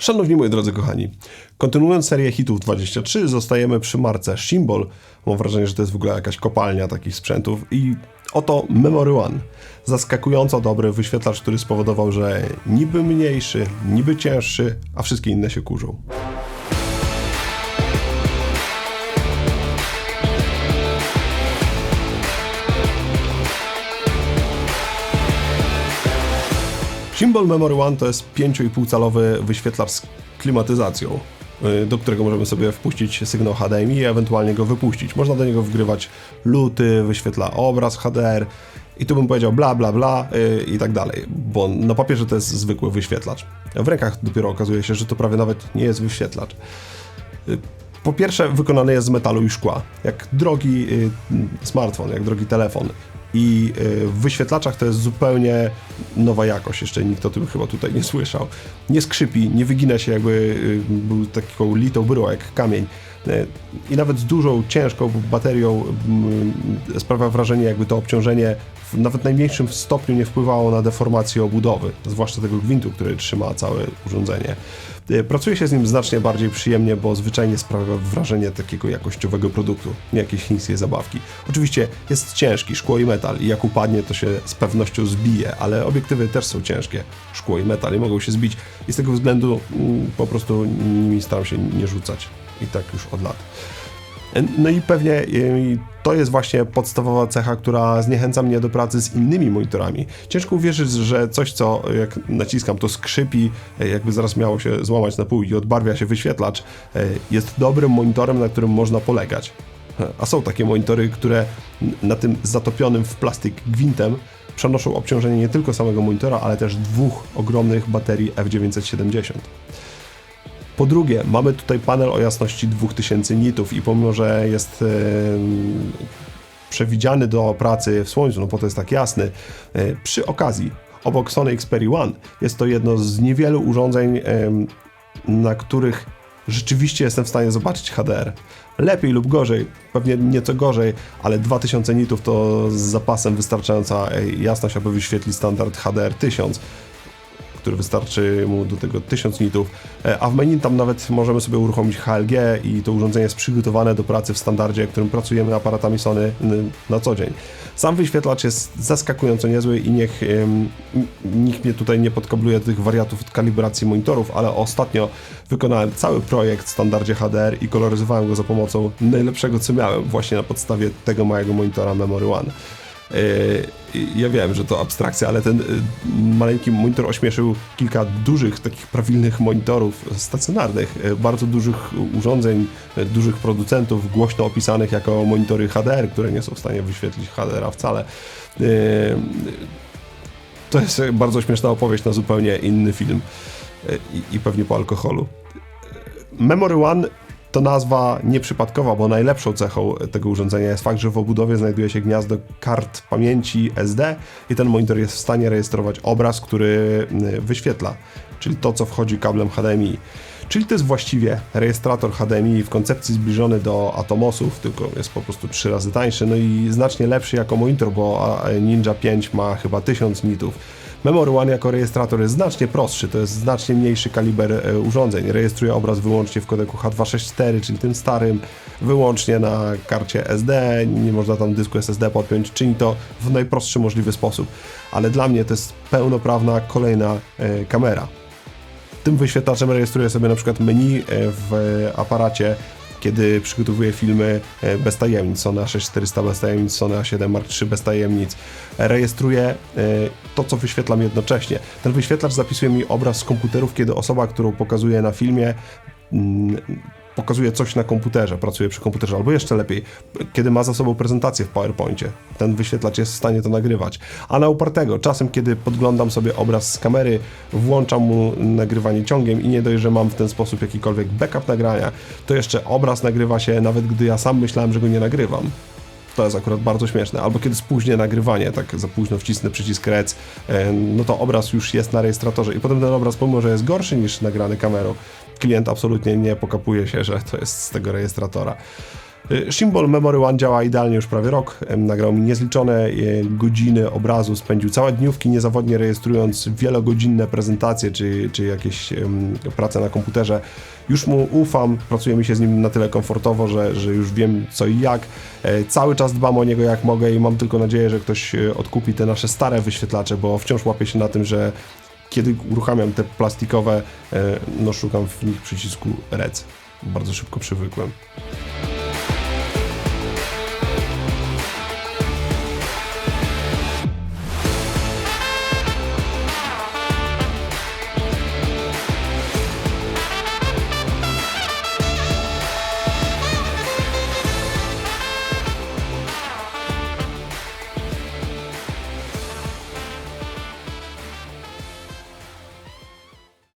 Szanowni moi drodzy kochani, kontynuując serię hitów 23, zostajemy przy marce Shimbol. Mam wrażenie, że to jest w ogóle jakaś kopalnia takich sprzętów i oto Memory One. Zaskakująco dobry wyświetlacz, który spowodował, że niby mniejszy, niby cięższy, a wszystkie inne się kurzą. Symbol Memory One to jest 5,5 calowy wyświetlacz z klimatyzacją, y, do którego możemy sobie wpuścić sygnał HDMI i ewentualnie go wypuścić. Można do niego wgrywać luty, wyświetla obraz HDR i tu bym powiedział bla bla bla yy, i tak dalej, bo na papierze to jest zwykły wyświetlacz. W rękach dopiero okazuje się, że to prawie nawet nie jest wyświetlacz. Y, po pierwsze, wykonany jest z metalu i szkła, jak drogi y, smartfon, jak drogi telefon i y, w wyświetlaczach to jest zupełnie nowa jakość, jeszcze nikt o tym chyba tutaj nie słyszał. Nie skrzypi, nie wygina się jakby y, był taką litą bryłą jak kamień. Y, I nawet z dużą, ciężką baterią sprawia wrażenie, jakby to obciążenie w nawet najmniejszym stopniu nie wpływało na deformację obudowy, zwłaszcza tego gwintu, który trzyma całe urządzenie. E, pracuje się z nim znacznie bardziej przyjemnie, bo zwyczajnie sprawia wrażenie takiego jakościowego produktu, nie jakiejś chińskiej zabawki. Oczywiście jest ciężki, szkło i metal i jak upadnie to się z pewnością zbije, ale obiektywy też są ciężkie, szkło i metal i mogą się zbić i z tego względu mm, po prostu nimi staram się nie rzucać i tak już od lat. No i pewnie to jest właśnie podstawowa cecha, która zniechęca mnie do pracy z innymi monitorami. Ciężko uwierzyć, że coś, co jak naciskam, to skrzypi, e, jakby zaraz miało się złamać na pół i odbarwia się wyświetlacz, e, jest dobrym monitorem, na którym można polegać. A są takie monitory, które na tym zatopionym w plastik gwintem przenoszą obciążenie nie tylko samego monitora, ale też dwóch ogromnych baterii F970. Po drugie, mamy tutaj panel o jasności 2000 nitów i pomimo, że jest przewidziany do pracy w słońcu, no bo to jest tak jasny, e, przy okazji obok Sony Xperia One jest to jedno z niewielu urządzeń, na których rzeczywiście jestem w stanie zobaczyć HDR. Lepiej lub gorzej, pewnie nieco gorzej, ale 2000 nitów to z zapasem wystarczająca jasność, aby wyświetlić standard HDR 1000 który wystarczy mu do tego 1000 nitów, e, a w menu tam nawet możemy sobie uruchomić HLG i to urządzenie jest przygotowane do pracy w standardzie, którym pracujemy aparatami Sony na co dzień. Sam wyświetlacz jest zaskakująco niezły i niech nikt mnie tutaj nie podkabluje tych wariatów kalibracji monitorów, ale ostatnio wykonałem cały projekt w standardzie HDR i koloryzowałem go za pomocą najlepszego co miałem właśnie na podstawie tego mojego monitora Memory One. E, ja wiem, że to abstrakcja, ale ten e, maleńki monitor ośmieszył kilka dużych, takich prawilnych monitorów stacjonarnych, e, bardzo dużych urządzeń, dużych producentów, głośno opisanych jako monitory HDR, które nie są w stanie wyświetlić HDR-a wcale. To jest bardzo śmieszna opowieść na zupełnie inny film i, i pewnie po alkoholu. Memory One to nazwa nieprzypadkowa, bo najlepszą cechą tego urządzenia jest fakt, że w obudowie znajduje się gniazdo kart pamięci SD i ten monitor jest w stanie rejestrować obraz, który y, wyświetla, czyli to, co wchodzi kablem HDMI. Czyli to jest właściwie rejestrator HDMI w koncepcji zbliżony do Atomosów, tylko jest po prostu trzy razy tańszy, no i znacznie lepszy jako monitor, bo Ninja 5 ma chyba 1000 nitów Memory One jako rejestrator jest znacznie prostszy, to jest znacznie mniejszy kaliber e, urządzeń. Rejestruje obraz wyłącznie w kodeku H264, czyli tym starym, wyłącznie na karcie SD, nie można tam dysku SSD podpiąć, czyni to w najprostszy możliwy sposób. Ale dla mnie to jest pełnoprawna kolejna e, kamera. Tym wyświetlaczem rejestruję sobie na przykład menu e, w aparacie kiedy przygotowuję filmy e, bez tajemnic, Sony A6400 bez tajemnic, Sony A7 Mark III bez tajemnic, rejestruję e, to, co wyświetlam jednocześnie. Ten wyświetlacz zapisuje mi obraz z komputerów, kiedy osoba, którą pokazuję na filmie, mm, pokazuje coś na komputerze, pracuje przy komputerze, albo jeszcze lepiej, kiedy ma za sobą prezentację w PowerPoincie. Ten wyświetlacz jest w stanie to nagrywać. A na upartego, czasem kiedy podglądam sobie obraz z kamery, włączam mu nagrywanie ciągiem i nie dość, że mam w ten sposób jakikolwiek backup nagrania, to jeszcze obraz nagrywa się, nawet gdy ja sam myślałem, że go nie nagrywam. To jest akurat bardzo śmieszne. Albo kiedy spóźnię nagrywanie, tak za późno wcisnę przycisk rec, e, no to obraz już jest na rejestratorze i potem ten obraz, pomimo że jest gorszy niż nagrany kamerą, klient absolutnie nie pokapuje się, że to jest z tego rejestratora. Y, Shimbol Memory One działa idealnie już prawie rok. Nagrał mi niezliczone y, godziny obrazu, spędził całe dniówki niezawodnie rejestrując wielogodzinne prezentacje czy, czy jakieś em, prace na komputerze. Już mu ufam, pracuje mi się z nim na tyle komfortowo, że, że już wiem co i jak. E, Cały czas dbam o niego jak mogę i mam tylko nadzieję, że ktoś e, odkupi te nasze stare wyświetlacze, bo wciąż łapię się na tym, że kiedy uruchamiam te plastikowe, e, no szukam w nich przycisku REC. Bardzo szybko przywykłem.